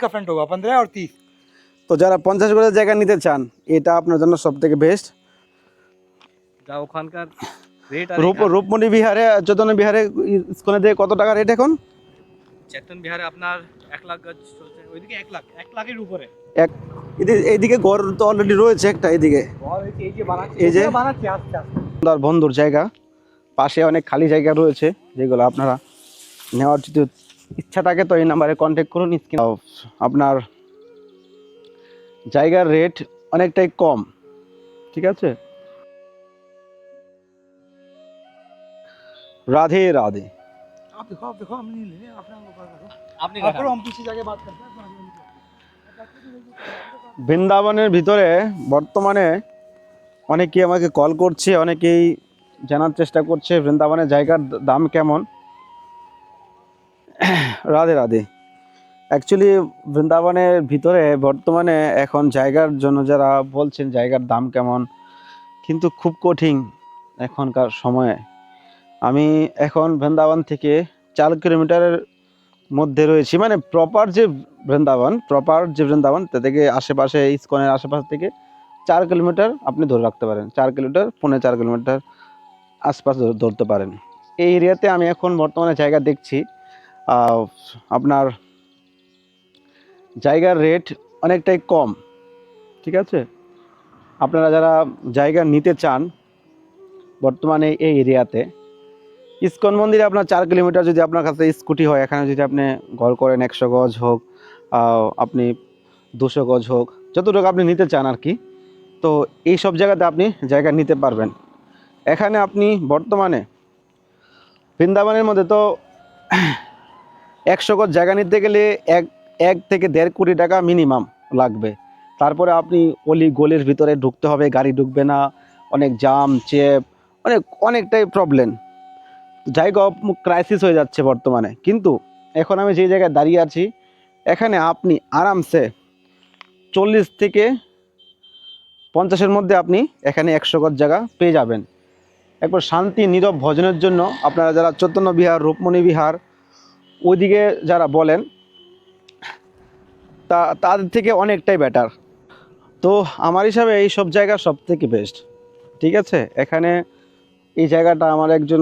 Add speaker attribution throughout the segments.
Speaker 1: का फ्रंट होगा पंद्रह और तीस
Speaker 2: তো যারা পঞ্চাশ গজের জায়গা নিতে চান এটা আপনার জন্য সব থেকে বেস্ট
Speaker 3: যা ওখানকার রেট
Speaker 2: রূপ রূপমণি বিহারে চৈতন্য বিহারে ইস্কনে দিয়ে কত টাকা রেট এখন
Speaker 3: চেতন বিহারে আপনার এক লাখ গাছ চলছে ওইদিকে এক লাখ এক লাখের উপরে
Speaker 2: এক এদি- এইদিকে ঘর তো অলরেডি রয়েছে একটা এদিকে
Speaker 1: এই যে বানাচ্ছে
Speaker 2: এই যে
Speaker 1: বানাচ্ছে আস্তে আস্তে
Speaker 2: সুন্দর বন্ধুর জায়গা পাশে অনেক খালি জায়গা রয়েছে যেগুলো আপনারা নেওয়ার যদি ইচ্ছা থাকে তো এই নাম্বারে কন্ট্যাক্ট করুন স্ক্রিন আপনার জায়গার রেট অনেকটাই কম ঠিক আছে রাধে রাধে
Speaker 1: आप देखो आप देखो हम नहीं ले रहे अपना वो करो
Speaker 3: আপনি
Speaker 1: आप करो हम पीछे जाके बात करते हैं
Speaker 2: বৃন্দাবনের ভিতরে বর্তমানে অনেকেই আমাকে কল করছে অনেকেই জানার চেষ্টা করছে বৃন্দাবনের জায়গার দাম কেমন রাধে রাধে। অ্যাকচুয়ালি বৃন্দাবনের ভিতরে বর্তমানে এখন জায়গার জন্য যারা বলছেন জায়গার দাম কেমন, কিন্তু খুব কঠিন এখনকার সময়ে। আমি এখন বৃন্দাবন থেকে চার কিলোমিটারের মধ্যে রয়েছি মানে প্রপার যে বৃন্দাবন প্রপার যে বৃন্দাবন তা থেকে আশেপাশে, ইস্কনের আশেপাশ থেকে চার কিলোমিটার আপনি ধরে রাখতে পারেন। চার কিলোমিটার, পৌনে চার কিলোমিটার আশপাশ ধরতে পারেন। এই এরিয়াতে আমি এখন বর্তমানে জায়গা দেখছি। আপনার জায়গার রেট অনেকটাই কম, ঠিক আছে? আপনারা যারা জায়গা নিতে চান বর্তমানে এই এরিয়াতে, ইস্কন মন্দিরে আপনার চার কিলোমিটার যদি আপনার কাছে স্কুটি হয়, এখানে যদি আপনি ঘর করেন একশো গজ হোক আপনি দুশো গজ হোক, যতটুকু আপনি নিতে চান আর কি, তো এই সব জায়গাতে আপনি জায়গা নিতে পারবেন। এখানে আপনি বর্তমানে বৃন্দাবনের মধ্যে তো একশো গজ জায়গা নিতে গেলে এক এক থেকে দেড় কোটি টাকা মিনিমাম লাগবে। তারপরে আপনি অলি গলির ভিতরে ঢুকতে হবে, গাড়ি ঢুকবে না, অনেক জাম চেপ, অনেক, অনেকটাই প্রবলেম জায়গা ক্রাইসিস হয়ে যাচ্ছে বর্তমানে। কিন্তু এখন আমি যে জায়গায় দাঁড়িয়ে আছি, এখানে আপনি আরামসে চল্লিশ থেকে পঞ্চাশের মধ্যে আপনি এখানে একশো গজ জায়গা পেয়ে যাবেন। একবার শান্তি, নীরব ভজনের জন্য আপনারা যারা চৈতন্য বিহার, রূপমণি বিহার ওইদিকে যারা বলেন তা তাদের থেকে অনেকটাই বেটার তো আমার হিসাবে এই সব জায়গা সব থেকে বেস্ট ঠিক আছে? এখানে এই জায়গাটা আমার একজন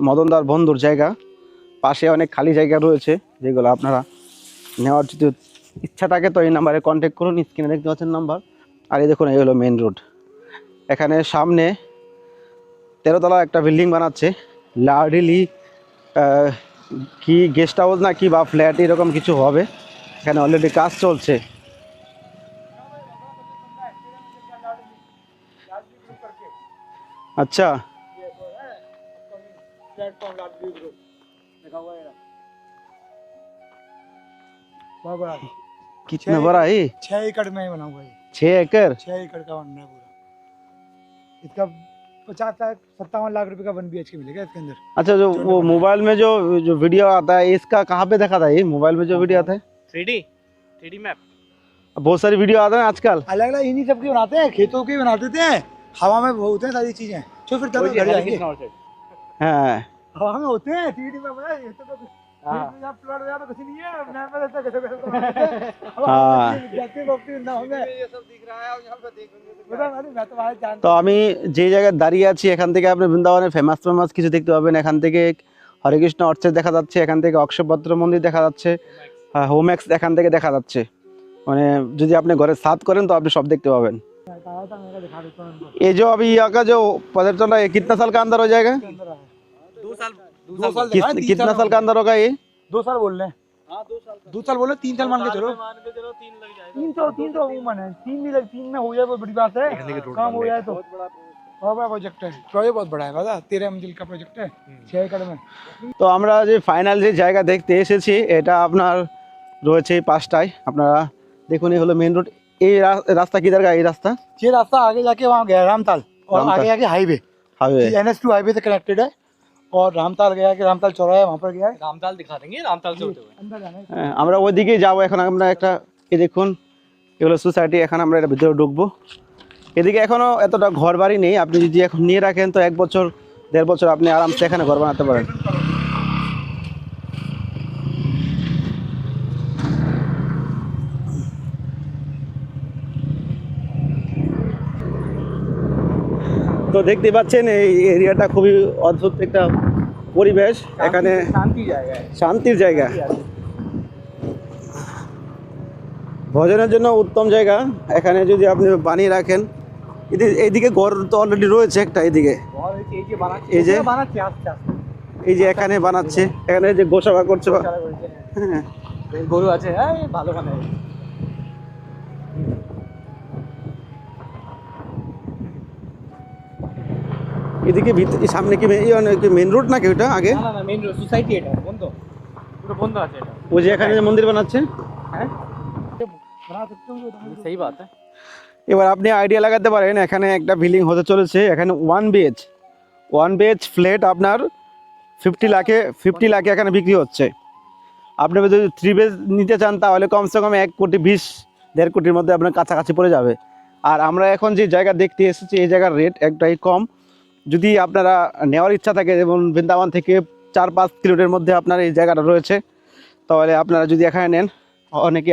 Speaker 2: মদনদার বন্ধুর জায়গা। পাশে অনেক খালি জায়গা রয়েছে যেগুলো আপনারা নেওয়ার যদি ইচ্ছা থাকে তো এই নাম্বারে কন্ট্যাক্ট করুন স্ক্রিনে দেখতে পাচ্ছেন নাম্বার আর এই দেখুন এই হলো মেন রোড এখানে সামনে তেরোতলা একটা বিল্ডিং বানাচ্ছে আহ, কি গেস্ট হাউস না কি বা ফ্ল্যাট এরকম কিছু হবে এখানে অলরেডি কাজ চলছে আচ্ছা
Speaker 1: प्लेटफॉर्म लाडली ग्रुप लिखा हुआ है बहुत बड़ा
Speaker 2: कितना बड़ा है
Speaker 1: छह एकड़ में बना हुआ है
Speaker 2: छः एकड़
Speaker 1: छह एकड़ का बनना है पूरा इसका पचास लाख सत्तावन लाख रुपए का वन बी मिलेगा इसके अंदर।
Speaker 2: अच्छा जो वो मोबाइल में जो जो वीडियो आता है इसका कहाँ पे देखा था ये? मोबाइल में जो वीडियो आता है?
Speaker 3: Three D three map.
Speaker 2: बहुत सारी वीडियो आते हैं आजकल।
Speaker 1: अलग अलग इन्हीं सब की बनाते हैं खेतों के बना देते हैं हवा में होते हैं सारी चीज़ें। तो फिर तब
Speaker 2: हाँ।
Speaker 1: हवा में होते हैं थ्री डी मैप है, ये तो कुछ-
Speaker 3: हाँ।
Speaker 1: यहाँ प्लॉट वगैरह तो कुछ नहीं है नया में रहता है, कैसे कैसे तो बनाते हैं। हवा
Speaker 2: हाँ।
Speaker 1: में जाते वक्त ना होंगे बता अरे मैं तो वहाँ जानता
Speaker 2: তো আমি যে জায়গায় দাঁড়িয়ে আছি এখান থেকে আপনি বৃন্দাবনের ফেমাস ফেমাস কিছু দেখতে পাবেন এখান থেকে হরেকৃষ্ণ অর্চের দেখা যাচ্ছে এখান থেকে অক্ষয়পত্র মন্দির দেখা যাচ্ছে হোমেক্স এখান থেকে দেখা যাচ্ছে মানে যদি আপনি ঘরে সাত করেন তো আপনি সব দেখতে পাবেন
Speaker 1: आया था मैं दिखा देता हूँ इनको
Speaker 2: ये जो अभी यहाँ का जो पर्यटन है ये कितना साल का अंदर हो जाएगा
Speaker 1: इसके अंदर आया।
Speaker 3: দু সাল
Speaker 1: दो साल
Speaker 2: किस,
Speaker 1: दिखा है, तीन
Speaker 2: कितना साल
Speaker 1: हो
Speaker 2: का अंदर होगा ये
Speaker 1: गए। दो साल बोल रहे हैं
Speaker 3: हाँ दो साल
Speaker 1: दो साल बोले तीन साल मान के चलो
Speaker 3: मान के चलो तीन लग जाएगा
Speaker 1: तीन सौ तीन सौ उमन है तीन भी लग तीन में हो जाए बहुत बड़ी बात है काम हो जाए तो
Speaker 3: बहुत बड़ा
Speaker 1: बहुत बड़ा प्रोजेक्ट है प्रोजेक्ट बहुत बड़ा है पता तेरह मंजिल का प्रोजेक्ट है छह एकड़ में
Speaker 2: তো আমরা যে ফাইনাল যে জায়গা দেখতে এসেছি এটা আপনার রয়েছে এই পাশটায় আপনারা দেখুন এই হলো মেন রোড এই রা- রাস্তা কিধার का এই রাস্তা
Speaker 1: ये रास्ता आगे जाके वहाँ गया रामताल और
Speaker 2: रामताल।
Speaker 1: आगे जाके highway
Speaker 2: highway
Speaker 1: N S two highway से कनेक्टेड है और रामताल गया कि रामताल चौराहा है वहाँ पर गया है
Speaker 3: रामताल दिखा देंगे रामताल से होते हुए
Speaker 1: अंदर जाना है
Speaker 2: হ্যাঁ, আমরা ওইদিকেই যাবো এখন আমরা একটা এই দেখুন এগুলো সোসাইটি এখন আমরা এটা ভিতরে ঢুকবো এদিকে এখনো এতটা ঘর বাড়ি নেই আপনি যদি এখন নিয়ে রাখেন তো এক বছর দেড় বছর আপনি আরামসে এখানে ঘর বানাতে পারেন তো দেখতে পাচ্ছেন এই এরিয়াটা খুবই অদ্ভুত একটা পরিবেশ। এখানে শান্তির জায়গা। ভোজনের জন্য উত্তম জায়গা। এখানে যদি আপনি বানিয়ে রাখেন এইদিকে ঘর তো অলরেডি রয়েছে একটা এইদিকে।
Speaker 3: এই যে
Speaker 2: এই যে- এখানে বানাচ্ছে এখানে যে গোসভা করছে হ্যাঁ।
Speaker 3: গরু আছে ভালো
Speaker 2: এদিকে সামনে কি মেন রোড নাকি ওটা আগে?
Speaker 3: মেন রোড সোসাইটি এটা বন্ধ। পুরো বন্ধ আছে এটা।
Speaker 2: ও যে এখানে যে মন্দির বানাচ্ছে?
Speaker 3: হ্যাঁ? সেই বাত হ্যাঁ।
Speaker 2: এবার আপনি আইডিয়া লাগাতে পারেন এখানে একটা বিল্ডিং হতে চলেছে এখানে ওয়ান বেজ ওয়ান বেচ ফ্ল্যাট আপনার ফিফটি লাখে ফিফটি লাখে এখানে বিক্রি হচ্ছে। আপনি যদি থ্রি বেজ নিতে চান তাহলে কমসে কম এক কোটি বিশ দেড় কোটির মধ্যে আপনার কাছাকাছি পড়ে যাবে। আর আমরা এখন যে জায়গা দেখতে এসেছি এই জায়গার রেট একটাই কম। যদি আপনারা নেওয়ার ইচ্ছা থাকে, যেমন বৃন্দাবন থেকে চার পাঁচ কিলোমিটার মধ্যে আপনার এই জায়গাটা রয়েছে, তাহলে আপনারা যদি এখানে নেন, অনেকে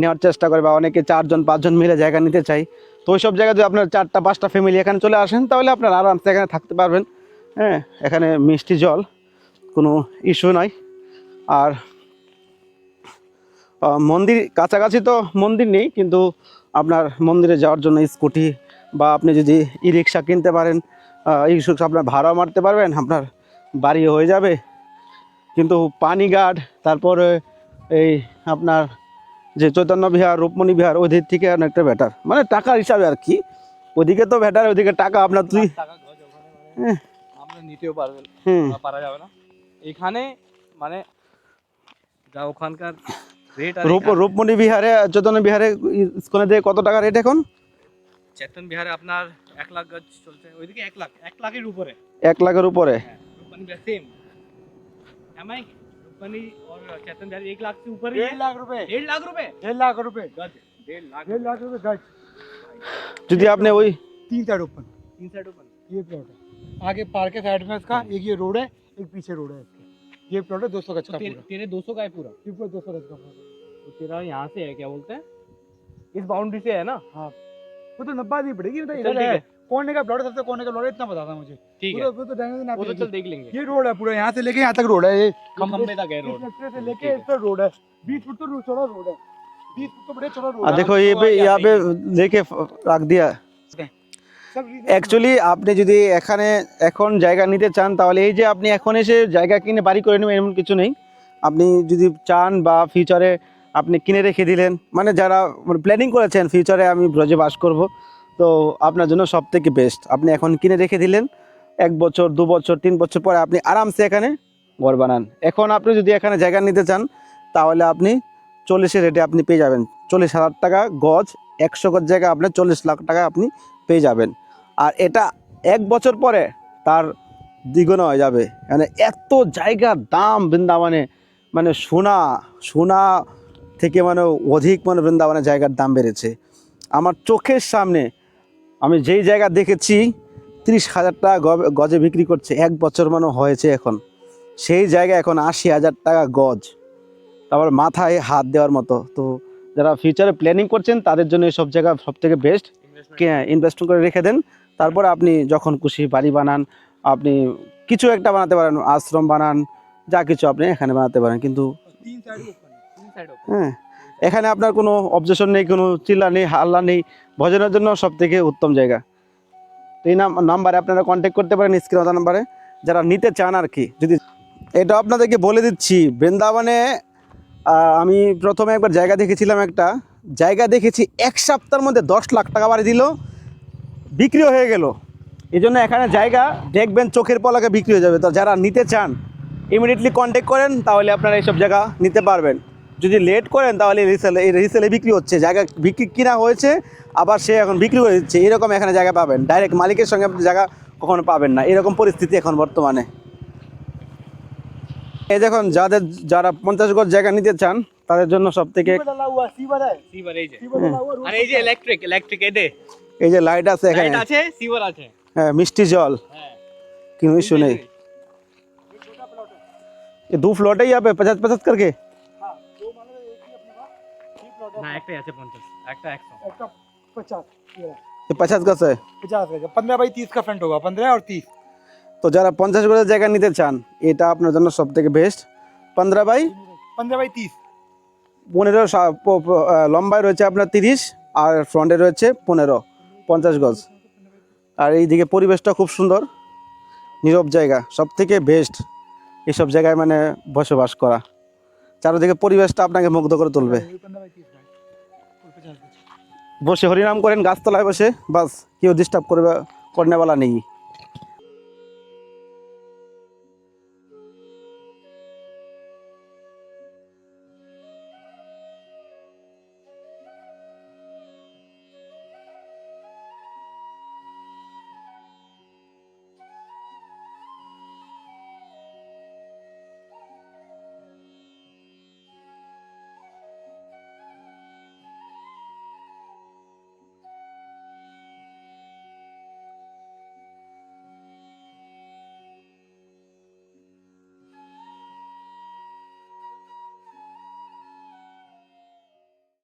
Speaker 2: নেওয়ার চেষ্টা করে বা অনেকে চারজন, পাঁচজন মিলে জায়গা নিতে চাই তো ওই সব জায়গায় যদি আপনার চারটা, পাঁচটা ফ্যামিলি এখানে চলে আসেন, তাহলে আপনারা আরামসে এখানে থাকতে পারবেন। হ্যাঁ এখানে মিষ্টি জল, কোনো ইস্যু নয় আর মন্দির কাছাকাছি তো মন্দির নেই, কিন্তু আপনার মন্দিরে যাওয়ার জন্য স্কুটি বা আপনি যদি ই রিক্সা কিনতে পারেন ই রিক্সা আপনার ভাড়া মারতে পারবেন আপনার বাড়ি হয়ে যাবে। কিন্তু পানিঘাট তারপরে এই আপনার যে চৈতন্য বিহার রূপমণি বিহার ওদের থেকে অনেকটা বেটার মানে টাকার হিসাবে আর কি। ওদিকে তো বেটার ওদিকে টাকা আপনার তুই
Speaker 3: মানে
Speaker 2: হ্যাঁ।
Speaker 3: আমরা নিতেও পারবেন পারা যাবে না। এখানে মানে যা ওখানকার রেট আর
Speaker 2: রূপ রূপমণি বিহারে চৈতন্য বিহারে স্কুলে দিয়ে কত টাকা রেট এখন?
Speaker 3: চেতন বিহারে আপনার এক লাখ গজ চলছে ওইদিকে এক লাখ এক লাখের উপরে
Speaker 2: এক লাখের উপরে
Speaker 3: হ্যাঁ Rupni Bihar same M I Rupni और चेतन बिहार एक लाख से ऊपर ही
Speaker 1: डेढ़
Speaker 3: है
Speaker 1: लाख रुपए
Speaker 3: डेढ़ लाख रुपए
Speaker 1: डेढ़ लाख रुपए
Speaker 3: गज डेढ़ लाख
Speaker 1: डेढ़ लाख रुपए गज
Speaker 2: যদি আপনি ওই
Speaker 1: तीन साइड ओपन
Speaker 3: तीन साइड ओपन
Speaker 1: ये प्लॉट है आगे पार्क के साइड में इसका एक ये रोड है एक पीछे रोड है इसके ये प्लॉट है दो सौ गज
Speaker 3: तो
Speaker 1: का
Speaker 3: तेरे
Speaker 1: पूरा
Speaker 3: तेरे 200 का है पूरा
Speaker 1: ये पूरा दो सौ गज का पूरा
Speaker 3: तो तेरा यहाँ से है क्या बोलते हैं इस बाउंड्री से है ना
Speaker 1: हाँ वो तो नब्बा दी पड़ेगी मतलब
Speaker 3: चल
Speaker 1: इधर
Speaker 3: ठीक
Speaker 1: है
Speaker 3: है
Speaker 1: कोने का प्लॉट है सबसे कोने का प्लॉट है इतना बता था मुझे
Speaker 3: ठीक
Speaker 1: वो
Speaker 3: है
Speaker 1: तो- वो तो जाने देना
Speaker 3: वो तो
Speaker 1: आप
Speaker 3: चल देख लेंगे
Speaker 1: ये रोड है पूरा यहाँ से लेके यहाँ तक रोड है ये
Speaker 3: खंबे तक है
Speaker 1: इस
Speaker 3: रोड
Speaker 1: रास्ते से लेके
Speaker 3: ठीक है।
Speaker 1: इस तक रोड है बीस फुट तो रो- चौड़ा रोड है बीस फुट तो बड़े चौड़ा रोड
Speaker 2: আর
Speaker 1: है
Speaker 2: দেখো ये पे यहाँ पे लेके রাখ দিয়া
Speaker 1: सब reason-
Speaker 2: অ্যাকচুয়ালি আপনি যদি এখানে এখন জায়গা নিতে চান তাহলে এই যে আপনি এখন এসে জায়গা কিনে বাড়ি করে নেবেন এমন কিছু নেই আপনি যদি চান বা ফিউচারে আপনি কিনে রেখে দিলেন। মানে যারা মানে প্ল্যানিং করেছেন ফিউচারে আমি ব্রজে বাস করব। তো আপনার জন্য সব থেকে বেস্ট আপনি এখন কিনে রেখে দিলেন, এক বছর, দু বছর, তিন বছর পরে আপনি আরামসে এখানে ঘর বানান। এখন আপনি যদি এখানে জায়গা নিতে চান, তাহলে আপনি চল্লিশের রেটে আপনি পেয়ে যাবেন। চল্লিশ হাজার টাকা গজ, একশো গজ জায়গা আপনি চল্লিশ লাখ টাকা আপনি পেয়ে যাবেন। আর এটা এক বছর পরে তার দ্বিগুণ হয়ে যাবে। মানে এত জায়গার দাম বৃন্দাবনে মানে সোনা সোনা থেকে মানে অধিক মানে বৃন্দাবনে জায়গার দাম বেড়েছে। আমার চোখের সামনে আমি যেই জায়গা দেখেছি, তিরিশ হাজার টাকা গজে বিক্রি করছে, এক বছর মানে হয়েছে এখন। সেই জায়গা এখন আশি হাজার টাকা গজ। তারপর মাথায় হাত দেওয়ার মতো। তো যারা ফিউচারে প্ল্যানিং করছেন, তাদের জন্য এইসব জায়গা সব থেকে বেস্ট ইনভেস্ট করে রেখে দেন। তারপরে আপনি যখন খুশি বাড়ি বানান, আপনি কিছু একটা বানাতে পারেন, আশ্রম বানান, যা কিছু আপনি এখানে বানাতে পারেন। কিন্তু হ্যাঁ এখানে আপনার কোনো অবজেকশন নেই, কোনো চিল্লা নেই, হাল্লা নেই, ভজনের জন্য সব থেকে উত্তম জায়গা। তো এই নাম- নাম্বারে আপনারা কন্ট্যাক্ট করতে পারেন স্ক্রিন নাম্বারে। যারা নিতে চান আর কি, যদি এটা আপনাদেরকে বলে দিচ্ছি, বৃন্দাবনে আমি প্রথমে একবার জায়গা দেখেছিলাম একটা। জায়গা দেখেছি এক সপ্তাহের মধ্যে দশ লাখ টাকা বাড়ি দিল, বিক্রিও হয়ে গেল। এই জন্য এখানে জায়গা দেখবেন, চোখের পলাকে বিক্রি হয়ে যাবে। তো যারা নিতে চান ইমিডিয়েটলি কন্ট্যাক্ট করেন, তাহলে আপনারা এইসব জায়গা নিতে পারবেন। যদি লেট করেন তাহলে রিসেলে এই রিসেলে বিক্রি হচ্ছে। জায়গা বিক্রি কিনা হয়েছে আবার সে এখন বিক্রি করে দিচ্ছে। এরকম এখানে জায়গা পাবেন। ডাইরেক্ট মালিকের সঙ্গে জায়গা কখনো পাবেন না। এরকম পরিস্থিতি এখন বর্তমানে। এই দেখুন যাদের যারা পঞ্চাশ গজ জায়গা নিতে চান তাদের জন্য সব থেকে
Speaker 3: এই যে।
Speaker 2: লাইট আছে এখানে। হ্যাঁ মিষ্টি জল।
Speaker 1: কিন্তু শুনে দু ফ্লোটেই যাবে পঁচাশ পঁচাশ করকে?
Speaker 3: না একটাই আছে 50 একটা 100
Speaker 1: है একটা पचास ये रहा
Speaker 2: ये पचास गज है
Speaker 1: पचास गज पंद्रह बाई तीस का फ्रंट होगा पंद्रह और तीस
Speaker 2: তো যারা পঞ্চাশ গজের জায়গা নিতে চান এটা আপনার জন্য সব থেকে বেস্ট পনেরো বাই
Speaker 1: पंद्रह बाई तीस
Speaker 2: পনেরো সা- প- প- আহ, লম্বায় রয়েছে আপনার তিরিশ আর ফ্রন্টে রয়েছে পনেরো পঞ্চাশ গজ আর এইদিকে পরিবেশটা খুব সুন্দর নীরব জায়গা সব থেকে বেস্ট এইসব জায়গায় মানে বসবাস করা চারিদিকে পরিবেশটা আপনাকে মুগ্ধ করে তুলবে
Speaker 1: पंद्रह
Speaker 2: বসে হরিনাম করেন গাছতলায় বসে বাস কেউ ডিস্টার্ব করবে করনেওয়ালা নেই।